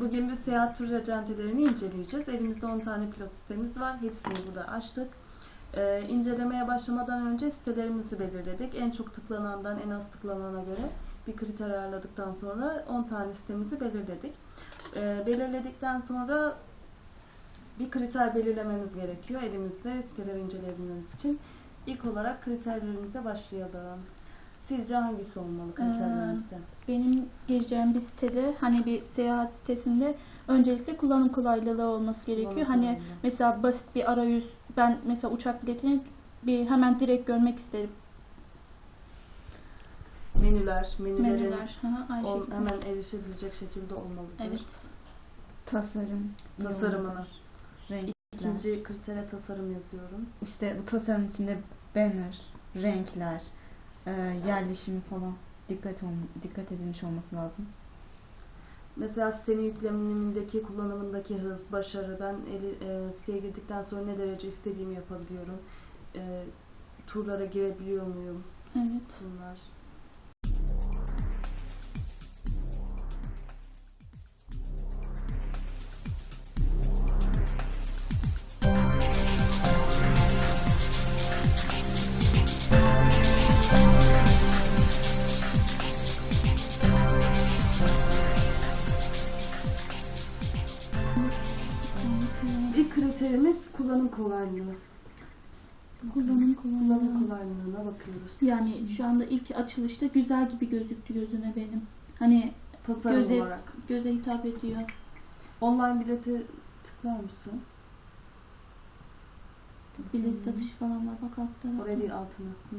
Bugün bir seyahat tur acentelerini inceleyeceğiz. Elimizde 10 tane pilot sitemiz var. Hepsini burada açtık. Ee, incelemeye başlamadan önce sitelerimizi belirledik. En çok tıklanandan en az tıklanana göre bir kriter ayarladıktan sonra 10 tane sitemizi belirledik. Ee, belirledikten sonra bir kriter belirlememiz gerekiyor elimizde siteleri inceleyebilmemiz için. İlk olarak kriterlerimize başlayalım. Sizce hangisi olmalı kriterlerimizde? Benim gireceğim bir sitede hani bir seyahat sitesinde öncelikle kullanım kolaylığı olması gerekiyor. Kullanım Hani kolaylığı. mesela basit bir arayüz ben mesela uçak biletini bir hemen direkt görmek isterim. Menüler, menülerin Menüler. Hı, aynı şekilde. hemen erişebilecek şekilde olmalıdır. Evet. Tasarım. Tasarımını. Renkler. İkinci kritere tasarım yazıyorum. İşte bu tasarım içinde banner, renkler, e, yerleşimi falan dikkat ol- dikkat edilmiş olması lazım. Mesela sitenin yüklemindeki kullanımındaki hız, başarı, ben eli, e, siteye girdikten sonra ne derece istediğimi yapabiliyorum. E, turlara girebiliyor muyum? Evet. Bunlar. Yani şu anda ilk açılışta güzel gibi gözüktü gözüme benim. Hani Tasarım göze, olarak. göze hitap ediyor. Online bilete tıklar mısın? Bilet satışı falan var bak alt tarafta. Oraya değil altına. Hı.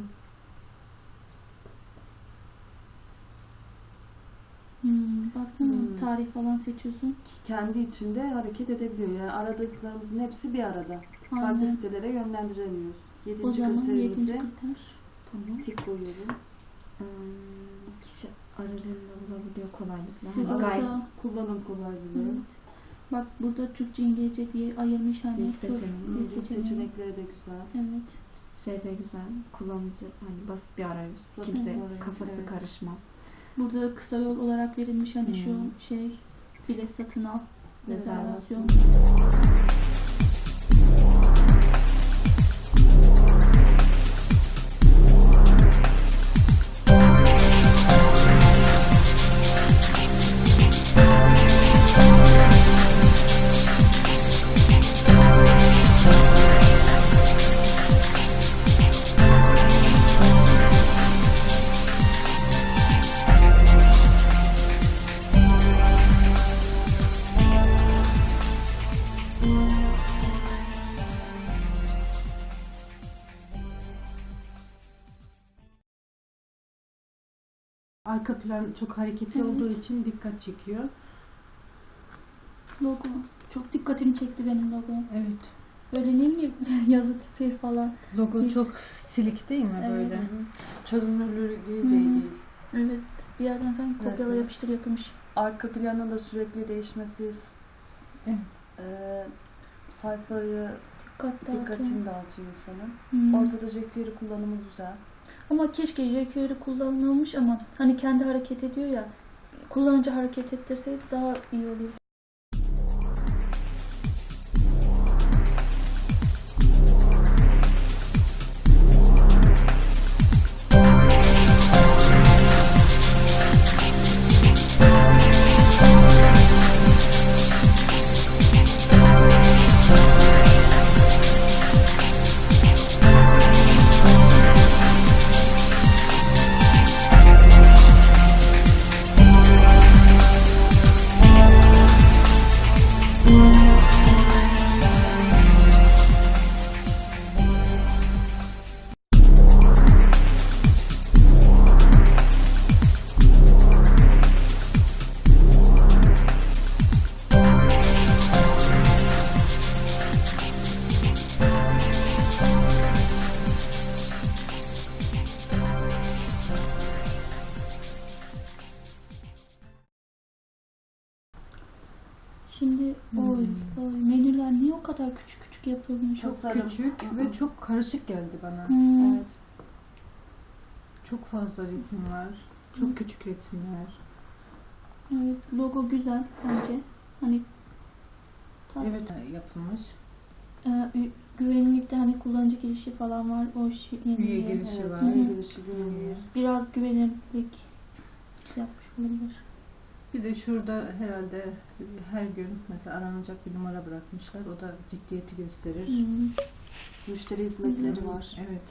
Hmm, baksana Hmm. tarih falan seçiyorsun. kendi içinde hareket edebiliyor. Yani aradıklarımızın hepsi bir arada. Farklı sitelere yönlendiremiyoruz. Yedinci kriterimize kriter. Tamam. tik koyuyorum. Hmm, kişi aradığında bulabiliyor kolaylıkla. Sigorta. Gayet Kullanım kolaylığı. Evet. Bak burada Türkçe İngilizce diye ayırmış hani. Dil seçeneği. dil seçenekleri de güzel. Evet. şey de güzel. Kullanıcı hani basit bir arayüz. Basit Kimse arayüz, kafası evet. karışmaz. Burada kısa yol olarak verilmiş hani Hmm. şu şey bilet satın al. Rezervasyon. Rezervasyon. Plan çok hareketli Evet. olduğu için dikkat çekiyor. Logo. Çok dikkatimi çekti benim logo. Evet. Böyle ne bileyim yazı tipi falan. Logo Hiç- çok silik değil mi Evet. böyle? Çözünürlüğü Değil, de değil. Evet. Bir yerden sanki kopyala evet. yapıştır yapılmış. Arka planın da sürekli değişmesi Evet. e, sayfayı Dikkat dikkatini dağıtıyor. dağıtıyor insanın. Ortada jQuery kullanımı güzel. Ama keşke jQuery kullanılmış ama hani kendi hareket ediyor ya. Kullanıcı hareket ettirseydi daha iyi olur. Tasarım. küçük ve çok karışık geldi bana. Hmm. Evet. Çok fazla resim var. Çok küçük resimler. Evet, logo güzel bence. Hani tat- Evet yapılmış. e, ü- güvenlikte hani kullanıcı girişi falan var. O şey, yeni Üye girişi Evet, var. üye girişi güvenilir. Biraz güvenirlik yapmış olabilir. Bir de şurada herhalde her gün mesela aranacak bir numara bırakmışlar. O da ciddiyeti gösterir. Hmm. Müşteri hizmetleri Hı. var. Evet.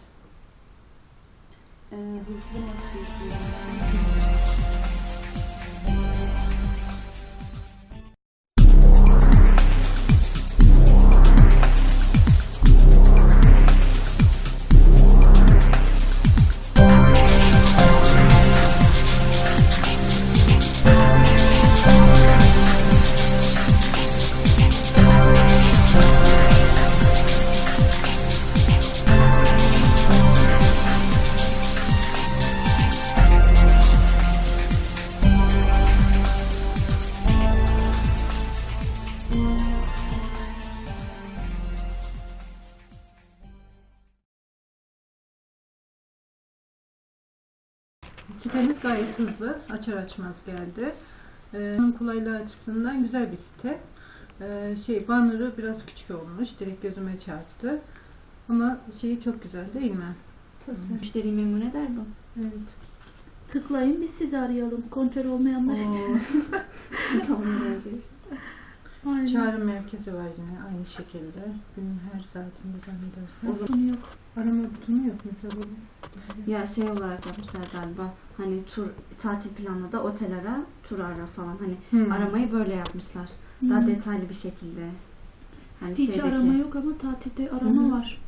Ee, hızlı nasıl Sitemiz gayet hızlı. Açar açmaz geldi. Ee, kolaylığı açısından güzel bir site. Ee, şey banner'ı biraz küçük olmuş. Direkt gözüme çarptı. Ama şeyi çok güzel değil mi? Müşteriyi memnun eder bu. Evet. Tıklayın biz sizi arayalım. Kontör olmayanlar için. Tamam. Aynen. Çağrı merkezi var yine aynı şekilde. Günün her saatinde zannedersem. Sorun yok. Arama butonu yok mesela. Ya şey olarak yapmışlar galiba hani tur tatil planla da otel ara tur ara falan hani Hmm. aramayı böyle yapmışlar. Daha Hmm. detaylı bir şekilde. Hani Hiç şeydeki- arama yok ama tatilde arama hı. var.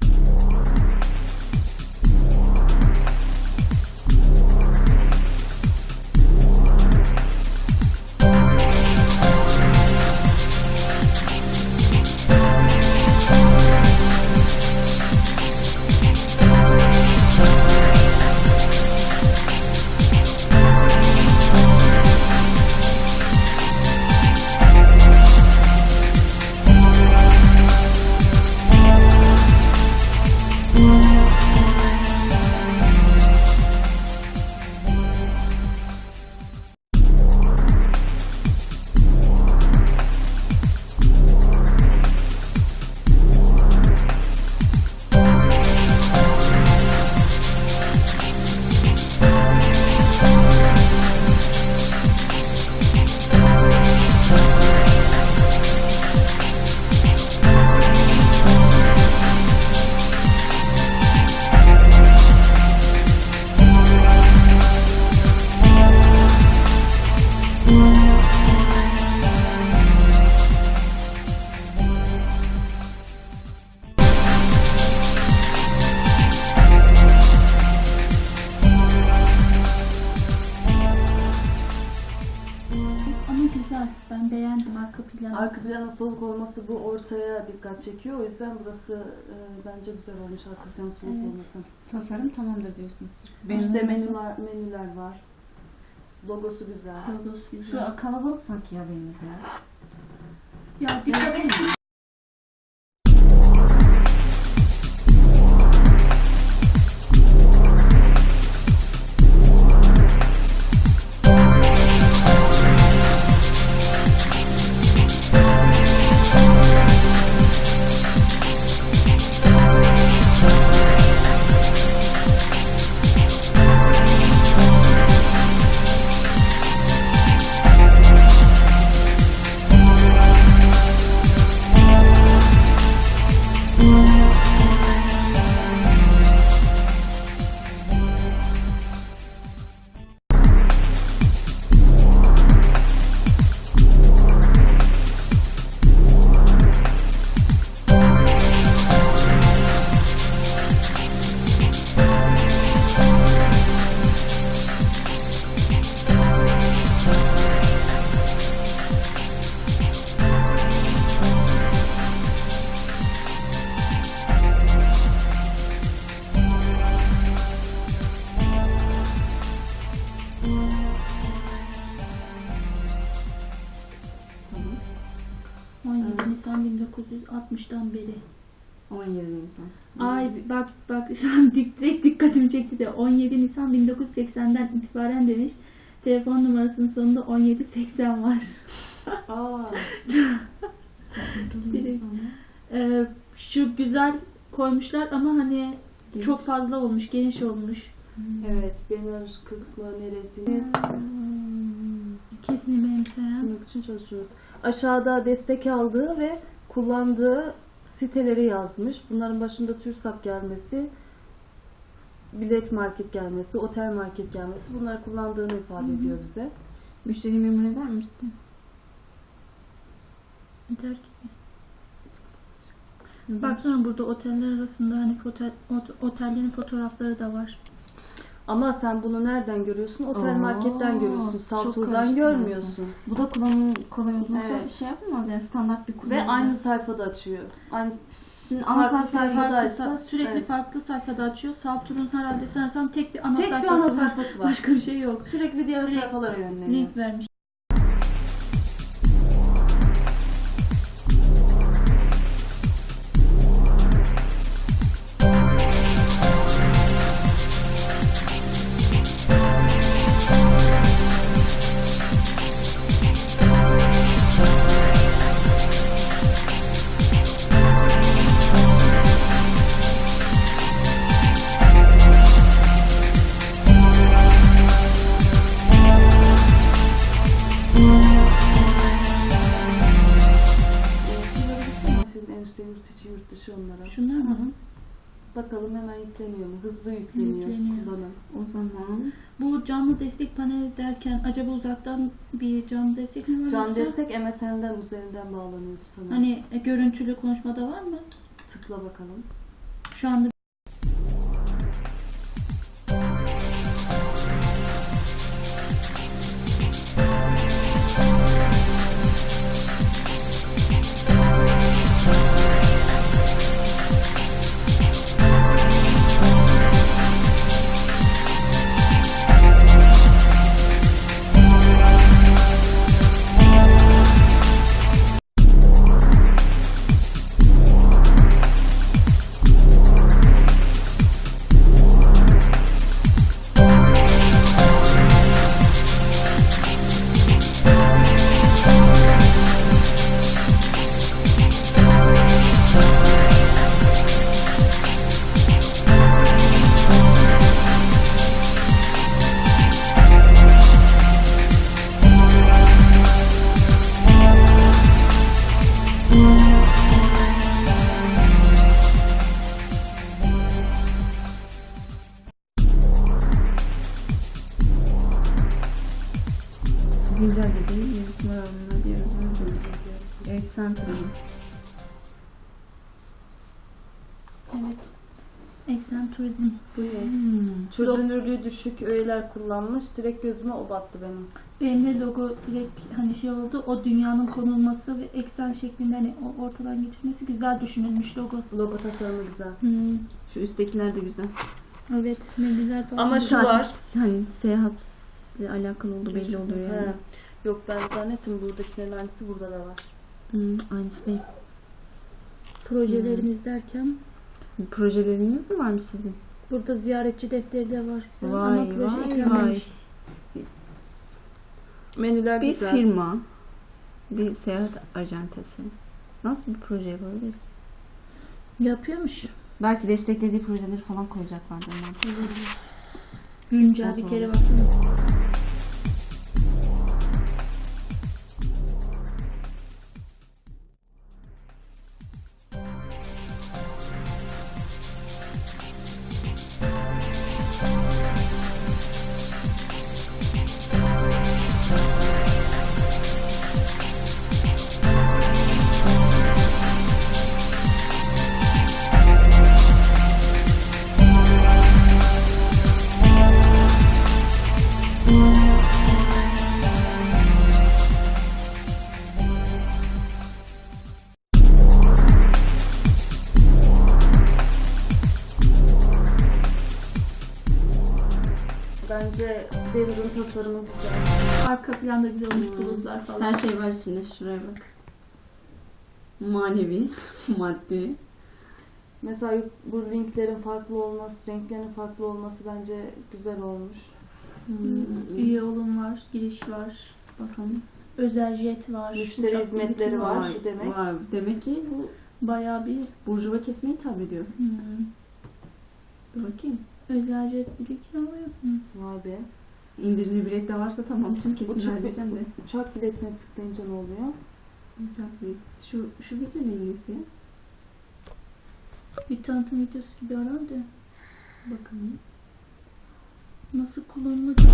Arka planı. Arka planın soluk olması bu ortaya dikkat çekiyor. O yüzden burası e, bence güzel olmuş arka planın soluk Evet. olması. Tasarım tamamdır diyorsunuz. İşte menüler, menüler var. Logosu güzel. Logosu güzel. Şu kalabalık sanki ya benim ya. Ya dikkat edin. Bak bak şu an dik, direkt dikkatimi çekti de 17 Nisan 1980'den itibaren demiş. Telefon numarasının sonunda 1780 var. Aa. Direkt. Ee, şu güzel koymuşlar ama hani Geniş. çok fazla olmuş, geniş olmuş. Evet, banner kısmı neresi? Kesin benimseyen. Yapmak için çalışıyoruz. Aşağıda destek aldığı ve kullandığı siteleri yazmış. Bunların başında TÜRSAP gelmesi, bilet market gelmesi, otel market gelmesi bunları kullandığını ifade ediyor bize. Müşteri memnun eder misin? Yeter ki. Baksana burada oteller arasında hani foto, ot- otellerin fotoğrafları da var. Ama sen bunu nereden görüyorsun? Otel Aa, marketten görüyorsun. Saltur'dan karıştı görmüyorsun. Bu da kullanım kolay Evet. şey yapamaz yani standart bir kullanım. Ve aynı sayfada açıyor. Aynı Şimdi ana farklı sayfada Farklı, sa- sürekli evet. farklı sayfada açıyor. Saltur'un herhalde sanırsam tek bir ana tek bir sayfası ana var. sayfası var. Başka bir şey yok. Sürekli diğer sayfalara yönleniyor. Link vermiş. Bakalım hemen yükleniyor mu? Hızlı yükleniyor. Yükleniyor. Kullanın. O zaman Bu canlı destek paneli derken acaba uzaktan bir canlı destek mi var? Can yoksa? destek MSN'den üzerinden bağlanıyordu sana. Hani e, görüntülü konuşmada var mı? tıkla bakalım. Şu anda Çözünürlüğü düşük öğeler kullanmış. Direkt gözüme o battı benim. Benim de logo direkt hani şey oldu. O dünyanın konulması ve eksen şeklinde hani o ortadan geçirmesi güzel düşünülmüş logo. Logo tasarımı güzel. Hmm. Şu üsttekiler de güzel. Evet ne güzel falan. Ama şu Zaten var. Hani seyahatle alakalı olduğu belli oluyor yani. He. Yok ben zannettim buradakilerin aynısı burada da var. Hmm, aynısı değil. Projelerimiz derken Projeleriniz mi varmış sizin? Burada ziyaretçi defteri de var. Vay Ama proje vay vay. eklenmemiş. Menüler Bir güzel. firma, bir seyahat acentesi. Nasıl bir proje yapabiliriz? Yapıyormuş. Belki desteklediği projeleri falan koyacaklardır. onlar. Güncel bir kere baksana. Bence Deniz'in tasarımı güzel. Arka planda güzel olmuş Hmm. bulutlar falan. Her şey var içinde. Şuraya bak. manevi, maddi. Mesela bu linklerin farklı olması, renklerin farklı olması bence güzel olmuş. Hmm. Üye olum var, giriş var. Bakalım. Özel jet var. Müşteri hizmetleri var. Şu demek. vay. Demek ki bu Bayağı bir burjuva kesime hitap ediyor. hmm, Dur bakayım. Özel jet bile kiralıyorsunuz. Vay be. İndirimli bilet de varsa tamam tüm kesin Uçak, halledeceğim de. uçak biletine tıklayınca ne oluyor? Uçak bilet. Şu, şu video neyisi? Bir tanıtım videosu gibi herhalde. Bakalım. Nasıl kullanılacak?